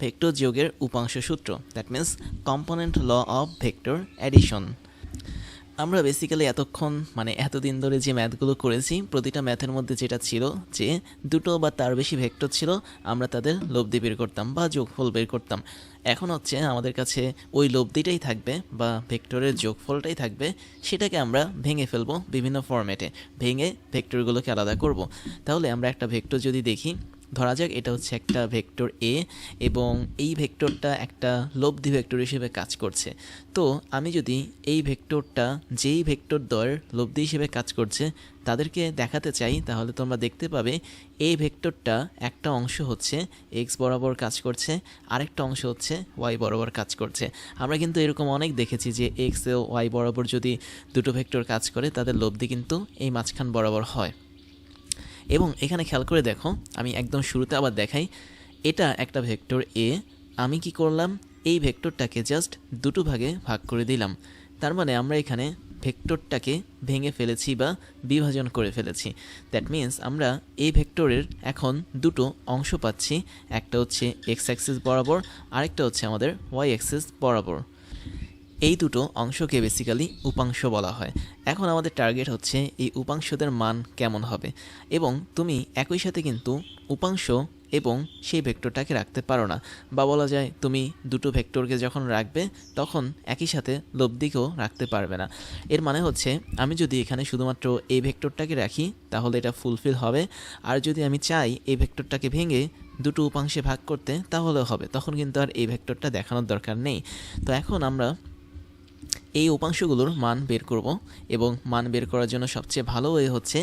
Vector যোগের উপাংশ সূত্র that means component law of vector addition আমরা বেসিক্যালি এতক্ষণ মানে এতদিন ধরে যে ম্যাথগুলো করেছি, প্রতিটা ম্যাথের মধ্যে যেটা ছিল, যে দুটো বা তার বেশি ভেক্টর ছিল, আমরা তাদের লব্ধি বের করতাম বা যোগফল বের করতাম। এখন হচ্ছে আমাদের কাছে ওই লব্ধিটাই থাকবে বা ভেক্টরের যোগফলটাই থাকবে, সেটাকে আমরা ভেঙে ফেলব বিভিন্ন ফর্ম্যাটে ভেঙে ভেক্টরগুলোকে আলাদা করব। তাহলে আমরা একটা ভেক্টর যদি দেখি ধরা যাক, এটা হচ্ছে একটা ভেক্টর এ এবং এই ভেক্টরটা একটা লব্ধি ভেক্টর হিসেবে কাজ করছে। তো আমি যদি এই ভেক্টরটা যেই ভেক্টর দ্বয়ের লব্ধি হিসেবে কাজ করছে তাদেরকে দেখাতে চাই, তাহলে তোমরা দেখতে পাবে এই ভেক্টরটা একটা অংশ হচ্ছে এক্স বরাবর কাজ করছে, আরেকটা অংশ হচ্ছে ওয়াই বরাবর কাজ করছে। আমরা কিন্তু এরকম অনেক দেখেছি যে এক্স ও ওয়াই বরাবর যদি দুটো ভেক্টর কাজ করে, তাদের লব্ধি কিন্তু এই মাঝখান বরাবর হয়। এবং এখানে খেয়াল করে দেখো, আমি একদম শুরুতে আবার দেখাই, এটা একটা ভেক্টর এ আমি কি করলাম? এই ভেক্টরটাকে জাস্ট দুটো ভাগে ভাগ করে দিলাম। তার মানে আমরা এখানে ভেক্টরটাকে ভেঙে ফেলেছি বা বিভাজন করে ফেলেছি। দ্যাট মিন্স আমরা এই ভেক্টরের এখন দুটো অংশ পাচ্ছি, একটা হচ্ছে এক্স অ্যাক্সিস বরাবর, আরেকটা হচ্ছে আমাদের ওয়াই অ্যাক্সিস বরাবর। এই দুটো অংশকে বেসিক্যালি উপাংশ বলা হয়। এখন আমাদের টার্গেট হচ্ছে এই উপাংশদের মান কেমন হবে এবং তুমি একই সাথে কিন্তু উপাংশ এবং সেই ভেক্টরটাকে রাখতে পারো না। বা বলা যায় তুমি দুটো ভেক্টরকে যখন রাখবে, তখন একই সাথে লব্ধিকেও রাখতে পারবে না। এর মানে হচ্ছে আমি যদি এখানে শুধুমাত্র এই ভেক্টরটাকে রাখি, তাহলে এটা ফুলফিল হবে। আর যদি আমি চাই এই ভেক্টরটাকে ভেঙে দুটো উপাংশে ভাগ করতে, তাহলেও হবে। তখন কিন্তু আর এই ভেক্টরটা দেখানোর দরকার নেই। তো এখন আমরা এই উপাংশগুলোর মান বের করব এবং মান বের করার জন্য সবচেয়ে ভালো ওয়ে হচ্ছে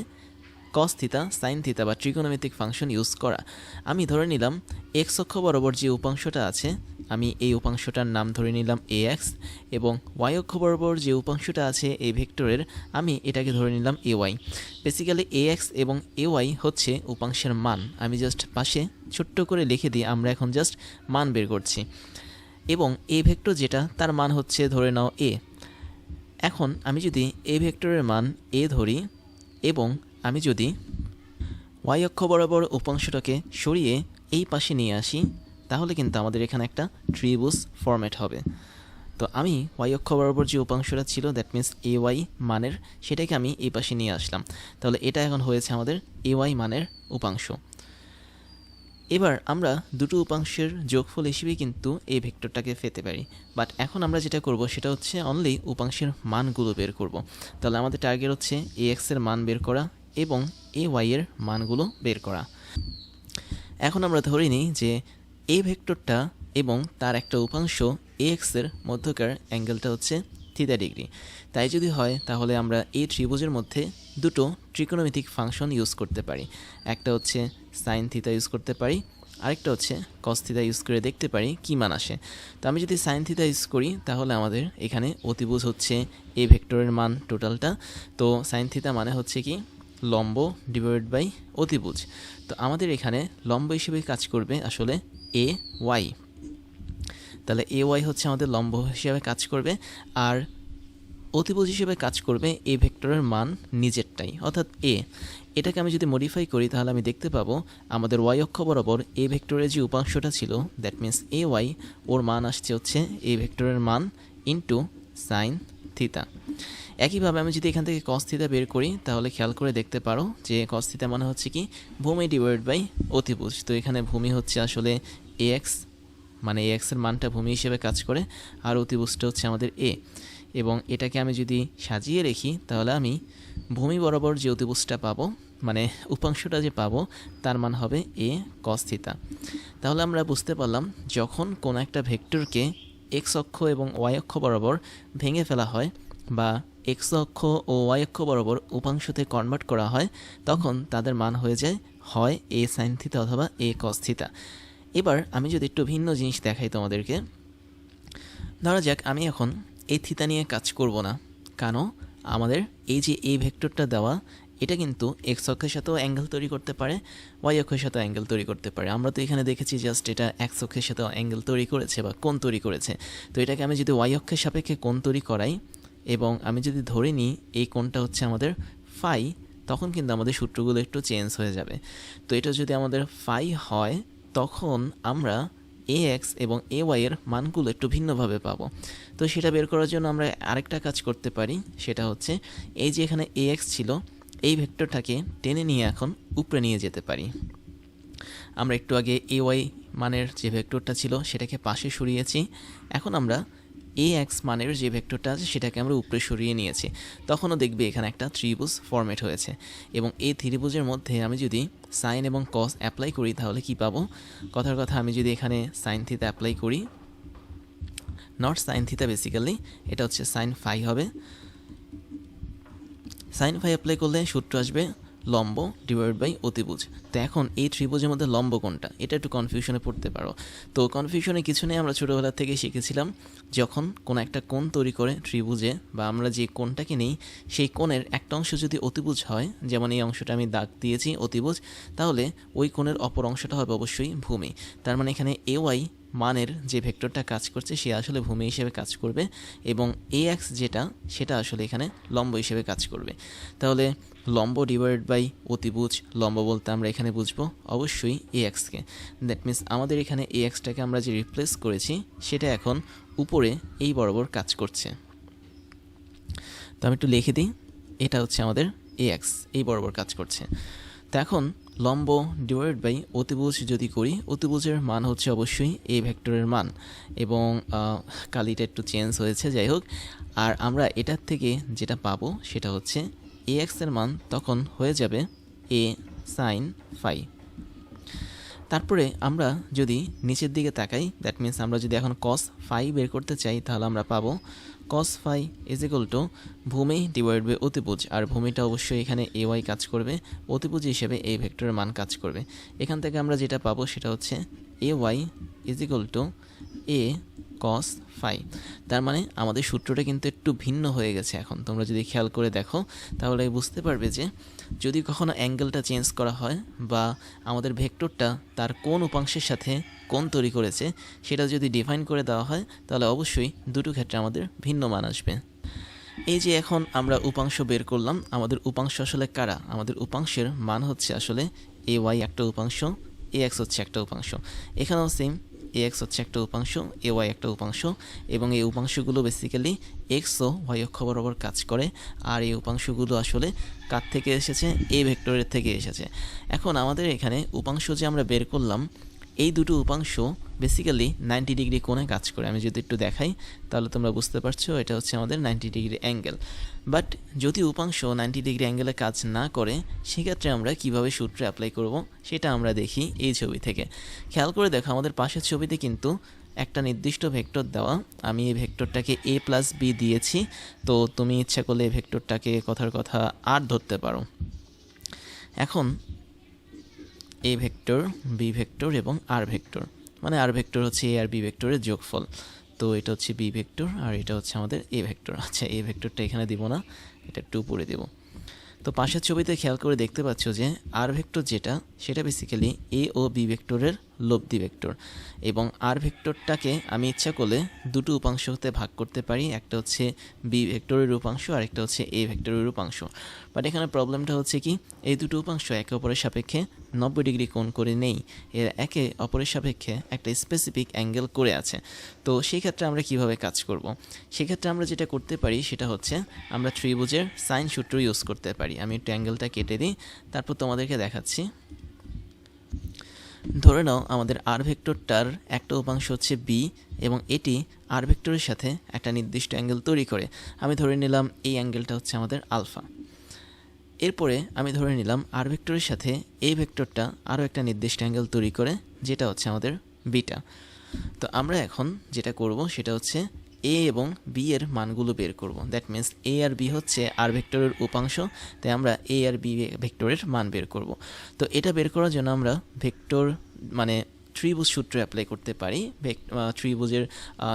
কস থিতা সাইন থিতা বা ট্রিকোনোমেট্রিক ফাংশন ইউজ করা। আমি ধরে নিলাম এক্স অক্ষ বরাবর যে উপাংশটা আছে, আমি এই উপাংশটার নাম ধরে নিলাম এ এক্স এবং ওয়াই অক্ষ বরাবর যে উপাংশটা আছে এই ভেক্টরের, আমি এটাকে ধরে নিলাম A Y basically A X এবং এ ওয়াই হচ্ছে উপাংশের মান। আমি জাস্ট পাশে ছোট্ট করে লিখে দিই আমরা এখন জাস্ট মান বের করছি। এবং এ ভেক্টর যেটা, তার মান হচ্ছে ধরে নাও এ এখন আমি যদি এ ভেক্টরের মান এ ধরি এবং আমি যদি ওয়াই অক্ষ বরাবর উপাংশটাকে সরিয়ে এই পাশে নিয়ে আসি, তাহলে কিন্তু আমাদের এখানে একটা ট্রিবুস ফরম্যাট হবে। তো আমি ওয়াই অক্ষ বরাবর যে উপাংশটা ছিল দ্যাট মিন্স এ ওয়াই মানের, সেটাকে আমি এই পাশে নিয়ে আসলাম। তাহলে এটা এখন হয়েছে আমাদের এ ওয়াই মানের উপাংশ। এবার আমরা দুটো উপাংশের যোগফল হিসেবে কিন্তু এই ভেক্টরটাকে পেতে পারি। বাট এখন আমরা যেটা করব সেটা হচ্ছে অনলি উপাংশের মানগুলো বের করব। তাহলে আমাদের টার্গেট হচ্ছে এ এক্সের মান বের করা এবং এ ওয়াইয়ের মানগুলো বের করা। এখন আমরা ধরে নিই যে এই ভেক্টরটা এবং তার একটা উপাংশ এ এক্সের মধ্যকার অ্যাঙ্গেলটা হচ্ছে থিতা ডিগ্রি তাই যদি হয়, তাহলে আমরা এই ত্রিভুজের মধ্যে দুটো ট্রিকোনোমেট্রিক ফাংশন ইউজ করতে পারি। একটা হচ্ছে সাইন থিতা ইউজ করতে পারি, আরেকটা হচ্ছে কস থিতা ইউজ করে দেখতে পারি কী মান আসে। তো আমি যদি সাইন ইউজ করি, তাহলে আমাদের এখানে অতিভুজ হচ্ছে এই ভেক্টরের মান টোটালটা তো সাইন থিতা মানে হচ্ছে কি লম্ব ডিভাইড বাই অতিভুজ। তো আমাদের এখানে লম্ব হিসেবে কাজ করবে আসলে এ ওয়াই তাহলে এ ওয়াই হচ্ছে আমাদের লম্ব হিসেবে কাজ করবে, আর অতিভুজ হিসেবে কাজ করবে এ ভেক্টরের মান নিজেরটাই, অর্থাৎ এ। এটাকে আমি যদি মডিফাই করি, তাহলে আমি দেখতে পাবো আমাদের ওয়াই অক্ষ বরাবর এ ভেক্টরের যে উপাংশটা ছিল দ্যাট মিন্স এ ওয়াই ওর মান আসছে হচ্ছে এ ভেক্টরের মান ইন্টু সাইন থিতা একইভাবে আমি যদি এখান থেকে কস বের করি, তাহলে খেয়াল করে দেখতে পারো যে কস মানে হচ্ছে কি, ভূমি ডিভাইড বাই অতিভুজ। তো এখানে ভূমি হচ্ছে আসলে এ এক্স মানে এ এক্সের মানটা ভূমি হিসেবে কাজ করে, আর অতিভুজটা হচ্ছে আমাদের এ এবং এটাকে আমি যদি সাজিয়ে রেখি, তাহলে আমি ভূমি বরাবর যে অতিভুজটা পাবো মানে উপাংশটা যে পাবো, তার মান হবে এ কস থিতা তাহলে আমরা বুঝতে পারলাম, যখন কোনো একটা ভেক্টরকে এক্স অক্ষ এবং ওয়াই অক্ষ বরাবর ভেঙে ফেলা হয় বা এক্স অক্ষ ও ওয়াই অক্ষ বরাবর উপাংশতে কনভার্ট করা হয়, তখন তাদের মান হয়ে যায়, হয় এ সাইন থিতা অথবা এ কস থিতা এবার আমি যদি একটু ভিন্ন জিনিস দেখাই তোমাদেরকে। ধরা যাক, আমি এখন এই থিতা নিয়ে কাজ করব না। কেন আমাদের এই যে এই ভেক্টরটা দেওয়া, এটা কিন্তু এক্স অক্ষের সাথেও অ্যাঙ্গেল তৈরি করতে পারে ওয়াই অক্ষের সাথেও অ্যাঙ্গেল তৈরি করতে পারে। আমরা তো এখানে দেখেছি জাস্ট এটা এক্স অক্ষের সাথেও অ্যাঙ্গেল তৈরি করেছে বা কোণ তৈরি করেছে। তো এটাকে আমি যদি ওয়াই অক্ষের সাপেক্ষে কোণ তৈরি করাই এবং আমি যদি ধরে নিই এই কোণটা হচ্ছে আমাদের ফাই, তখন কিন্তু আমাদের সূত্রগুলো একটু চেঞ্জ হয়ে যাবে। তো এটা যদি আমাদের ফাই হয়, তখন আমরা এ এক্স এবং এ ওয়াই এর মানগুলো একটু ভিন্নভাবে পাবো। তো সেটা বের করার জন্য আমরা আরেকটা কাজ করতে পারি, সেটা হচ্ছে এই যে এখানে এ এক্স ছিল, এই ভেক্টরটাকে টেনে নিয়ে এখন উপরে নিয়ে যেতে পারি। আমরা একটু আগে এ ওয়াই মানের যে ভেক্টরটা ছিল, সেটাকে পাশে সরিয়েছি। এখন আমরা এ এক্স মানের যে ভেক্টরটা আছে, সেটাকে আমরা উপরে সরিয়ে নিয়েছি। তখনও দেখবে এখানে একটা ত্রিভুজ ফরম্যাট হয়েছে। এবং এই ত্রিভুজের মধ্যে আমি যদি সাইন এবং কস অ্যাপ্লাই করি, তাহলে কি পাবো? কথার কথা, আমি যদি এখানে সাইন থিতা অ্যাপ্লাই করি নট সাইন থিতা বেসিক্যালি এটা হচ্ছে সাইন ফাই হবে। সাইন ফাই অ্যাপ্লাই করলে সূত্র আসবে লম্ব ডিভাইড বাই অতিভুজ। তো এখন এই ত্রিভুজের মধ্যে লম্ব কোনটা? এটা একটু কনফিউশনে পড়তে পারো। তো কনফিউশনে কিছু নেই, আমরা ছোটোবেলা থেকে শিখেছিলাম যখন কোনো একটা কোণ তৈরি করে ত্রিভুজে বা আমরা যে কোণটাকে নেই, সেই কোণের একটা অংশ যদি অতিভুজ হয়, যেমন এই অংশটা আমি দাগ দিয়েছি অতিভুজ, তাহলে ওই কোণের অপর অংশটা হবে অবশ্যই ভূমি। তার মানে এখানে এ ওয়াই মানের যে ভেক্টরটা কাজ করছে, সে আসলে ভূমি হিসেবে কাজ করবে এবং এ এক্স যেটা, সেটা আসলে এখানে লম্ব হিসেবে কাজ করবে। তাহলে লম্ব ডিভাইড বাই অতিভুজ, লম্ব বলতে আমরা এখানে বুঝব অবশ্যই এ এক্সকে দ্যাট মিন্স আমাদের এখানে এ এক্সটাকে আমরা যে রিপ্লেস করেছি, সেটা এখন উপরে এই বরাবর কাজ করছে। তো আমি একটু লিখে দিই, এটা হচ্ছে আমাদের এ এক্স এই বরাবর কাজ করছে। তো এখন লম্ব ডিভাইড বাই অতিভুজ যদি করি, অতিভুজের মান হচ্ছে অবশ্যই এ ভেক্টরের মান। এবং কালিটা একটু চেঞ্জ হয়েছে, যাই হোক। আর আমরা এটার থেকে যেটা পাবো, সেটা হচ্ছে এ এক্সের মান তখন হয়ে যাবে এ সাইন ফাই তারপরে আমরা যদি নিচের দিকে তাকাই দ্যাট মিন্স আমরা যদি এখন কস ফাই বের করতে চাই, তাহলে আমরা পাবো cos phi is equal to ভূমি ডিভাইড বাই অতিপুজ আর ভূমিটা অবশ্যই এখানে এ ওয়াই কাজ করবে অতিপুজ হিসেবে এই ভেক্টরের মান কাজ করবে। এখান থেকে আমরা যেটা পাবো সেটা হচ্ছে A Y is equal to A cos phi তার মানে আমাদের সূত্রটা কিন্তু একটু ভিন্ন হয়ে গেছে এখন। তোমরা যদি খেয়াল করে দেখো, তাহলে বুঝতে পারবে যে যদি কখনো অ্যাঙ্গেলটা চেঞ্জ করা হয় বা আমাদের ভেক্টরটা তার কোন উপাংশের সাথে কোন তৈরি করেছে, সেটা যদি ডিফাইন করে দেওয়া হয়, তাহলে অবশ্যই দুটো ক্ষেত্রে আমাদের ভিন্ন মান আসবে। এই যে এখন আমরা উপাংশ বের করলাম, আমাদের উপাংশ আসলে কারা? আমাদের উপাংশের মান হচ্ছে আসলে এ ওয়াই একটা উপাংশ এ এক্স হচ্ছে একটা উপাংশ। এখানেও সেম এ এক্স হচ্ছে একটা উপাংশ এ ওয়াই একটা উপাংশ, এবং এই উপাংশগুলো বেসিক্যালি এক্স ও ওয়াই অক্ষ বরাবর কাজ করে, আর এই উপাংশগুলো আসলে কার থেকে এসেছে? এ ভেক্টরের থেকে এসেছে। এখন আমাদের এখানে উপাংশ যে আমরা বের করলাম এই দুটো উপাংশ বেসিক্যালি নাইনটি ডিগ্রি কোণে কাজ করে। আমি যদি একটু দেখাই, তাহলে তোমরা বুঝতে পারছ এটা হচ্ছে আমাদের নাইনটি ডিগ্রি অ্যাঙ্গেল বাট যদি উপাংশ নাইনটি ডিগ্রি অ্যাঙ্গেলে কাজ না করে, সেক্ষেত্রে আমরা কীভাবে সূত্রে অ্যাপ্লাই করব, সেটা আমরা দেখি এই ছবি থেকে। খেয়াল করে দেখো, আমাদের পাশের ছবিতে কিন্তু একটা নির্দিষ্ট ভেক্টর দেওয়া। আমি এই ভেক্টরটাকে এ প্লাস বি দিয়েছি, তো তুমি ইচ্ছা করলে এই ভেক্টরটাকে কথার কথা আর ধরতে পারো। এখন এ ভেক্টর বি ভেক্টর এবং আর ভেক্টর মানে আর ভেক্টর হচ্ছে এ আর বি ভেক্টরের যোগফল। তো এটা হচ্ছে বি ভেক্টর আর এটা হচ্ছে আমাদের এ ভেক্টর আচ্ছা এ ভেক্টরটা এখানে দিব না, এটা একটু উপরে দেবো। তো পাশের ছবিতে খেয়াল করে দেখতে পাচ্ছ যে আর ভেক্টর যেটা, সেটা বেসিক্যালি এ ও বি ভেক্টরের লব্ধি ভেক্টর এবং আর ভেক্টরটাকে আমি ইচ্ছা করলে দুটো উপাংশ হতে ভাগ করতে পারি, একটা হচ্ছে বি ভেক্টরের উপাংশ আর একটা হচ্ছে এ ভেক্টরের উপাংশ। বাট এখানে প্রবলেমটা হচ্ছে কি, এই দুটো উপাংশ একে অপরের সাপেক্ষে নব্বই ডিগ্রি কোণ করে নেই। এর একে অপরের সাপেক্ষে একটা স্পেসিফিক অ্যাঙ্গেল করে আছে। তো সেই ক্ষেত্রে আমরা কীভাবে কাজ করব? সেক্ষেত্রে আমরা যেটা করতে পারি সেটা হচ্ছে আমরা ত্রিভুজের সাইন সূত্র ইউজ করতে পারি। আমি একটু অ্যাঙ্গেলটা কেটে দিই, তারপর তোমাদেরকে দেখাচ্ছি। ধরে নাও আমাদের আর ভেক্টরটার একটা উপাংশ হচ্ছে বি এবং এটি আর ভেক্টরের সাথে একটা নির্দিষ্ট অ্যাঙ্গেল তৈরি করে। আমি ধরে নিলাম এই অ্যাঙ্গেলটা হচ্ছে আমাদের আলফা এরপরে আমি ধরে নিলাম আর ভেক্টরের সাথে এই ভেক্টরটা আরও একটা নির্দিষ্ট অ্যাঙ্গেল তৈরি করে, যেটা হচ্ছে আমাদের বিটা। তো আমরা এখন যেটা করব সেটা হচ্ছে এ এবং বি এর মানগুলো বের করব। দ্যাট মিন্স এ আর বি হচ্ছে আর ভেক্টরের উপাংশ, তাই আমরা এ আর বি ভেক্টরের মান বের করব। তো এটা বের করার জন্য আমরা ভেক্টর মানে ত্রিভুজ সূত্র অ্যাপ্লাই করতে পারি ত্রিভুজের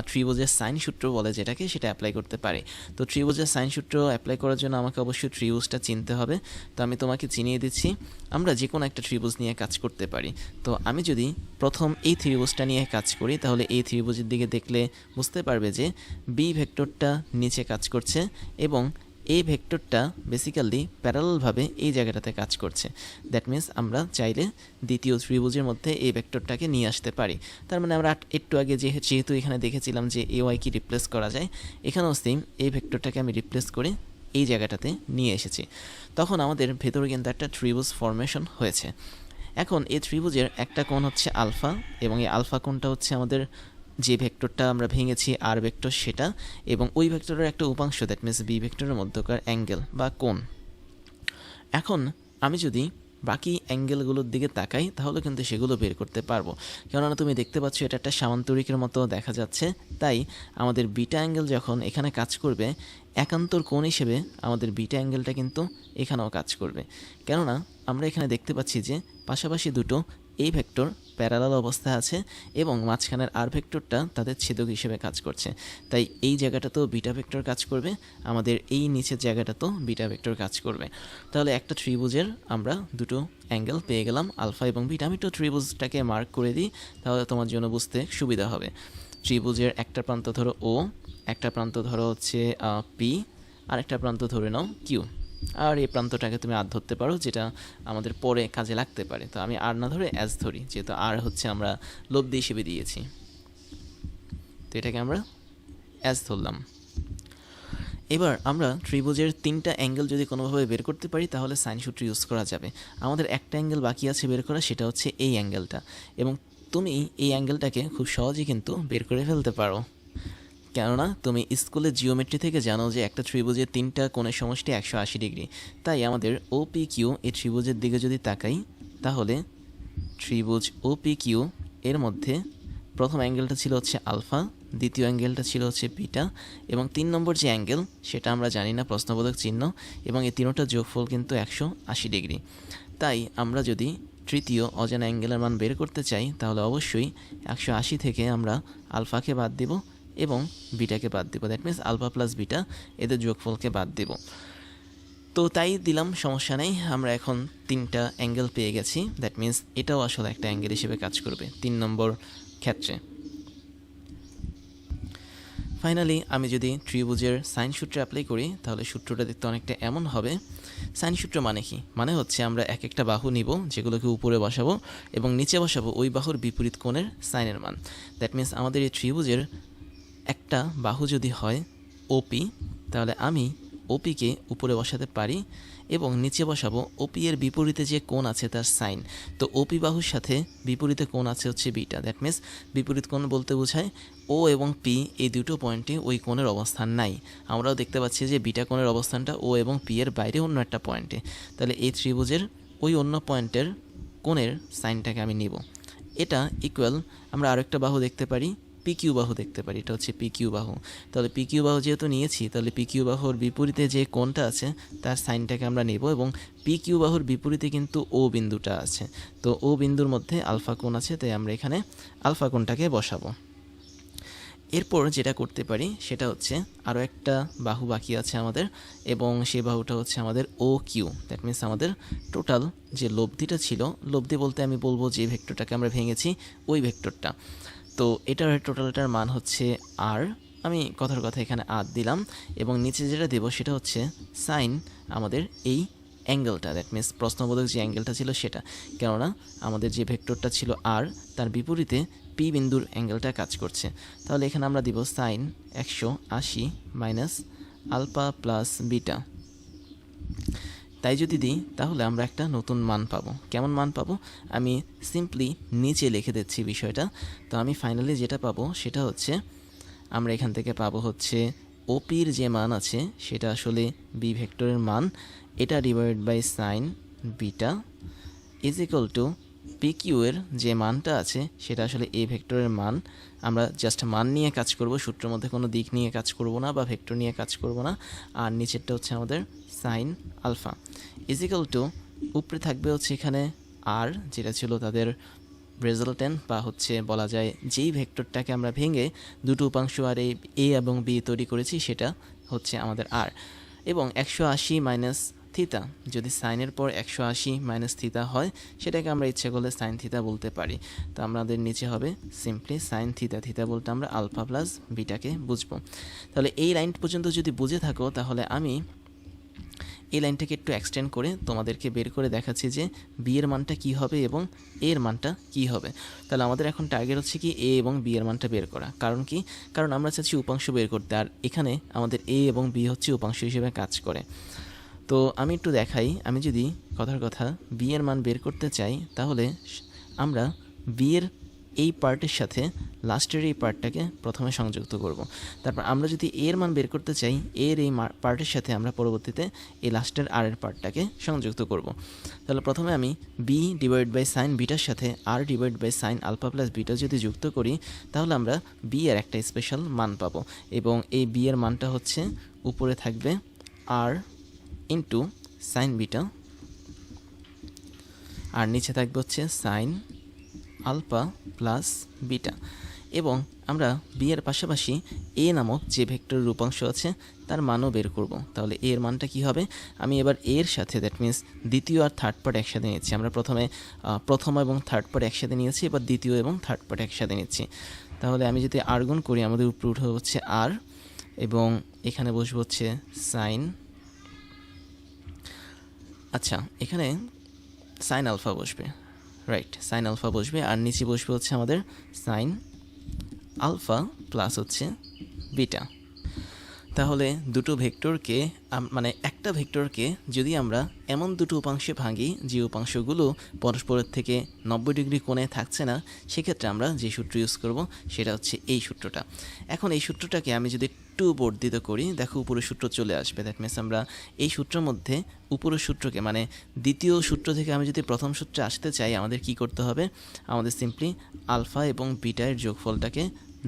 ত্রিভুজের সাইন সূত্র বলে যেটাকে সেটা অ্যাপ্লাই করতে পারি। তো ত্রিভুজের সাইন সূত্র অ্যাপ্লাই করার জন্য আমাকে অবশ্যই ত্রিভুজটা চিনতে হবে। তো আমি তোমাকে চিনিয়ে দিচ্ছি, আমরা যে কোনো একটা ত্রিভুজ নিয়ে কাজ করতে পারি। তো আমি যদি প্রথম এই ত্রিভুজটা নিয়ে কাজ করি, তাহলে এই ত্রিভুজের দিকে দেখলে বুঝতে পারবে যে বি ভেক্টরটা নিচে কাজ করছে এবং এই ভেক্টরটা বেসিক্যালি প্যারালালভাবে এই জায়গাটাতে কাজ করছে। দ্যাট মিন্স আমরা চাইলে দ্বিতীয় ত্রিভুজের মধ্যে এই ভেক্টরটাকে নিয়ে আসতে পারি। তার মানে আমরা একটু আগে যেহেতু এখানে দেখেছিলাম যে এ, ওয়াই কি রিপ্লেস করা যায়, এখানেও সেম এই ভেক্টরটাকে আমি রিপ্লেস করে এই জায়গাটাতে নিয়ে এসেছি। তখন আমাদের ভেতরে কিন্তু একটা ত্রিভুজ ফরমেশন হয়েছে। এখন এই ত্রিভুজের একটা কোণ হচ্ছে আলফা এবং এই আলফা কোণটা হচ্ছে আমাদের যে ভেক্টরটা আমরা ভেঙেছি আর ভেক্টর সেটা, এবং ওই ভেক্টরের একটা উপাংশ দ্যাট মিনস বি ভেক্টরের মধ্যকার অ্যাঙ্গেল বা কোণ। এখন আমি যদি বাকি অ্যাঙ্গেলগুলোর দিকে তাকাই, তাহলে কিন্তু সেগুলো বের করতে পারব। কেননা তুমি দেখতে পাচ্ছ এটা একটা সামান্তরিকের মতো দেখা যাচ্ছে। তাই আমাদের বিটা অ্যাঙ্গেল যখন এখানে কাজ করবে, একান্তর কোণ হিসেবে আমাদের বিটা অ্যাঙ্গেলটা কিন্তু এখানেও কাজ করবে। কেননা আমরা এখানে দেখতে পাচ্ছি যে পাশাপাশি দুটো এই ভেক্টর প্যারালাল অবস্থায় আছে এবং মাঝখানের আর ভেক্টরটা তাদের ছেদক হিসেবে কাজ করছে। তাই এই জায়গাটা তো বিটা ভেক্টর কাজ করবে, আমাদের এই নিচের জায়গাটা তো বিটা ভেক্টর কাজ করবে। তাহলে একটা ত্রিভুজের আমরা দুটো অ্যাঙ্গেল পেয়ে গেলাম আলফা এবং বিটা আমি একটু ত্রিভুজটাকে মার্ক করে দিই, তাহলে তোমার জন্য বুঝতে সুবিধা হবে। ত্রিভুজের একটা প্রান্ত ধরো ও একটা প্রান্ত ধরো হচ্ছে পি আর একটা প্রান্ত ধরে নাও কিউ আর এই প্রান্তটাকে তুমি আর ধরতে পারো, যেটা আমাদের পরে কাজে লাগতে পারে। তো আমি আর না ধরে অ্যাজ ধরি, যেহেতু আর হচ্ছে আমরা লব্ধি হিসেবে দিয়েছি। তো এটাকে আমরা অ্যাজ ধরলাম। এবার আমরা ত্রিভুজের তিনটা অ্যাঙ্গেল যদি কোনোভাবে বের করতে পারি, তাহলে সাইন সূত্র ইউজ করা যাবে। আমাদের একটা অ্যাঙ্গেল বাকি আছে বের করা, সেটা হচ্ছে এই অ্যাঙ্গেলটা এবং তুমি এই অ্যাঙ্গেলটাকে খুব সহজেই কিন্তু বের করে ফেলতে পারো। কেননা তুমি স্কুলে জিওমেট্রি থেকে জানো যে একটা ত্রিভুজের তিনটা কোণের সমষ্টি একশো আশি ডিগ্রি। তাই আমাদের ও পি কিউ এই ত্রিভুজের দিকে যদি তাকাই, তাহলে ত্রিভুজ ও পি কিউ এর মধ্যে প্রথম অ্যাঙ্গেলটা ছিল হচ্ছে আলফা, দ্বিতীয় অ্যাঙ্গেলটা ছিল হচ্ছে বিটা এবং তিন নম্বর যে অ্যাঙ্গেল, সেটা আমরা জানি না, প্রশ্নবোধক চিহ্ন এবং এই তিনোটা যোগফল কিন্তু একশো আশি ডিগ্রি। তাই আমরা যদি তৃতীয় অজানা অ্যাঙ্গেলের মান বের করতে চাই, তাহলে অবশ্যই একশো আশি থেকে আমরা আলফাকে বাদ দিব এবং বিটাকে বাদ দিব। That means alpha plus beta এদের যোগফলকে বাদ দিব। তো তাই দিলাম, সমস্যা নেই। আমরা এখন তিনটা অ্যাঙ্গেল পেয়ে গেছি। দ্যাট মিন্স এটাও আসলে একটা অ্যাঙ্গেল হিসেবে কাজ করবে তিন নম্বর ক্ষেত্রে। ফাইনালি আমি যদি ত্রিভুজের সাইন সূত্রে অ্যাপ্লাই করি, তাহলে সূত্রটা দেখতে অনেকটা এমন হবে। সাইন সূত্র মানে কি? মানে হচ্ছে আমরা এক একটা বাহু নিব, যেগুলোকে উপরে বসাবো এবং নিচে বসাবো, ওই বাহুর বিপরীত কোণের সাইনের মান। দ্যাট মিন্স আমাদের এই ত্রিভুজের একটা বাহু যদি হয় ওপি তাহলে আমি ওপিকে উপরে বসাতে পারি এবং নিচে বসাবো ওপি এর বিপরীতে যে কোণ আছে তার সাইন। তো ওপি বাহুর সাথে বিপরীতে কোণ আছে হচ্ছে বিটা দ্যাট মিন্স বিপরীত কোণ বলতে বোঝায় ও এবং পি এই দুটো পয়েন্টে ওই কোণের অবস্থান নাই। আমরাও দেখতে পাচ্ছি যে বিটা কোণের অবস্থানটা ও এবং পি এর বাইরে অন্য একটা পয়েন্টে। তাহলে এই ত্রিভুজের ওই অন্য পয়েন্টের কোণের সাইনটাকে আমি নিব। এটা ইকুয়াল আমরা আরেকটা বাহু দেখতে পারি পি কিউ বাহু দেখতে পারি, এটা হচ্ছে পিকিউ বাহু। তাহলে পিকিউ বাহু যেহেতু নিয়েছি, তাহলে পি কিউ বাহুর বিপরীতে যে কোণটা আছে, তার সাইনটাকে আমরা নেব এবং পিকিউ বাহুর বিপরীতে কিন্তু ও বিন্দুটা আছে। তো ও বিন্দুর মধ্যে আলফা কোণ আছে, তাই আমরা এখানে আলফা কোণটাকে বসাবো। এরপর যেটা করতে পারি, সেটা হচ্ছে আরও একটা বাহু বাকি আছে আমাদের এবং সেই বাহুটা হচ্ছে আমাদের ও কিউ। দ্যাট মিন্স আমাদের টোটাল যে লব্ধিটা ছিল, লব্ধি বলতে আমি বলব যে ভেক্টরটাকে আমরা ভেঙেছি, ওই ভেক্টরটা তো এটার টোটালটার মান হচ্ছে আর আমি কথার কথা এখানে আর দিলাম এবং নিচে যেটা দেবো সেটা হচ্ছে সাইন আমাদের এই অ্যাঙ্গেলটা। দ্যাট মিন্স প্রশ্নবোধক যে অ্যাঙ্গেলটা ছিল সেটা। কেননা আমাদের যে ভেক্টরটা ছিল আর তার বিপরীতে পি বিন্দুর অ্যাঙ্গেলটা কাজ করছে। তাহলে এখানে আমরা দিব সাইন একশো আশি মাইনাস আলফা প্লাস বিটা তাই যদি দিই, তাহলে আমরা একটা নতুন মান পাবো। কেমন মান পাবো? আমি সিম্পলি নিচে লিখে দিচ্ছি বিষয়টা। তো আমি ফাইনালি যেটা পাবো, সেটা হচ্ছে, আমরা এখান থেকে পাবো হচ্ছে ওপির যে মান আছে, সেটা আসলে বি ভেক্টরের মান। এটা divide by sine beta is equal to P কিউয়ের যে মানটা আছে, সেটা আসলে এ ভেক্টরের মান। আমরা জাস্ট মান নিয়ে কাজ করব, সূত্রের মধ্যে কোনো দিক নিয়ে কাজ করব না বা ভেক্টর নিয়ে কাজ করব না। আর নিচেরটা হচ্ছে আমাদের সাইন আলফা। ইজিক্যাল টু উপরে থাকবে হচ্ছে এখানে আর যেটা ছিল তাদের রেজাল্টেন্ট বা হচ্ছে বলা যায় যেই ভেক্টরটাকে আমরা ভেঙে দুটো উপাংশ আর এই এ এবং বি তৈরি করেছি, সেটা হচ্ছে আমাদের আর এবং একশো আশি মাইনাস থিতা যদি সাইনের পর একশো আশি মাইনাস থিতা হয়, সেটাকে আমরা ইচ্ছে করলে সাইন থিতা বলতে পারি। তো আমাদের নিচে হবে সিম্পলি সাইন থিতা থিতা বলতে আমরা আলফা প্লাস বিটাকে বুঝব। তাহলে এই লাইন পর্যন্ত যদি বুঝে থাকো, তাহলে আমি এই লাইনটাকে একটু এক্সটেন্ড করে তোমাদেরকে বের করে দেখাচ্ছি যে বি এর মানটা কি হবে এবং এ এর মানটা কি হবে। তাহলে আমাদের এখন টার্গেট হচ্ছে কি এ এবং বি এর মানটা বের করা। কারণ কি? কারণ আমরা চাচ্ছি উপাংশ বের করতে। আর এখানে আমাদের এ এবং বি হচ্ছে উপাংশ হিসেবে কাজ করে। তো আমি একটু দেখাই, আমি যদি কথার কথা বি এর মান বের করতে চাই, তাহলে আমরা বি এর এই পার্টের সাথে লাস্টের এই পার্টটাকে প্রথমে সংযুক্ত করব। তারপর আমরা যদি এর মান বের করতে চাই, এর এই পার্টের সাথে আমরা পরবর্তীতে এই লাস্টের আর এর পার্টটাকে সংযুক্ত করব। তাহলে প্রথমে আমি বি ডিভাইড বাই সাইন বিটার সাথে R divide by sine alpha plus beta যদি যুক্ত করি, তাহলে আমরা বি এর একটা স্পেশাল মান পাবো এবং এই বি এর মানটা হচ্ছে উপরে থাকবে আর ইন্টু সাইন বিটা আর নিচে থাকবে হচ্ছে সাইন আলফা প্লাস বিটা এবং আমরা বি এর পাশাপাশি এ নামক যে ভেক্টরের রূপাংশ আছে, তার মানও বের করব। তাহলে এর মানটা কি হবে? আমি এবার এর সাথে দ্যাট মিন্স দ্বিতীয় আর থার্ড পার্ট একসাথে নিয়েছি। আমরা প্রথমে প্রথম এবং থার্ড পার্ট একসাথে নিয়েছি, এবার দ্বিতীয় এবং থার্ড পার্ট একসাথে নিচ্ছি। তাহলে আমি যদি আর্গুন করি, আমাদের উপরে উঠে হচ্ছে আর এবং এখানে বসবো হচ্ছে সাইন আচ্ছা এখানে সাইন আলফা বসবে রাইট সাইন আলফা বসবে, আর নিচে বসবে হচ্ছে আমাদের সাইন আলফা প্লাস হচ্ছে বিটা তাহলে দুটো ভেক্টরকে মানে একটা ভেক্টরকে যদি আমরা এমন দুটো উপাংশে ভাঙি, যে উপাংশগুলো পরস্পরের থেকে নব্বই ডিগ্রি কোণে থাকছে না, সেক্ষেত্রে আমরা যে সূত্র ইউজ করব, সেটা হচ্ছে এই সূত্রটা। এখন এই সূত্রটাকে আমি যদি একটু বর্ধিত করি, দেখো উপরের সূত্র চলে আসবে। দ্যাট মিনস আমরা এই সূত্রের মধ্যে উপরের সূত্রকে মানে দ্বিতীয় সূত্র থেকে আমি যদি প্রথম সূত্রে আসতে চাই, আমাদের কি করতে হবে? আমাদের সিম্পলি আলফা এবং বিটার যোগফলটাকে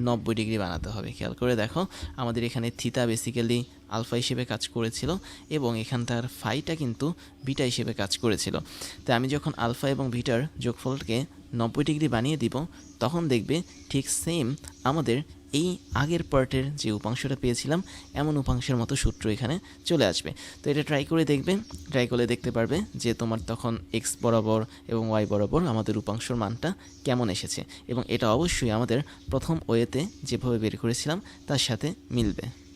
নব্বই ডিগ্রি বানাতে হবে। খেয়াল করে দেখো, আমাদের এখানে থিতা বেসিক্যালি আলফা হিসেবে কাজ করেছিল এবং এখানকার ফাইটা কিন্তু বিটা হিসেবে কাজ করেছিল। তাই আমি যখন আলফা এবং বিটার যোগফলকে নব্বই ডিগ্রি বানিয়ে দিব, তখন দেখবে ঠিক সেম আমাদের এই আগের পার্টের যে উপাংশটা পেয়েছিলাম, এমন উপাংশের মতো সূত্র এখানে চলে আসবে। তো এটা ট্রাই করে দেখবে ট্রাই করলে দেখতে পারবে যে তোমার তখন এক্স বরাবর এবং ওয়াই বরাবর আমাদের উপাংশর মানটা কেমন এসেছে। এবং এটা অবশ্যই আমাদের প্রথম ওয়েতে যেভাবে বের করেছিলাম, তার সাথে মিলবে।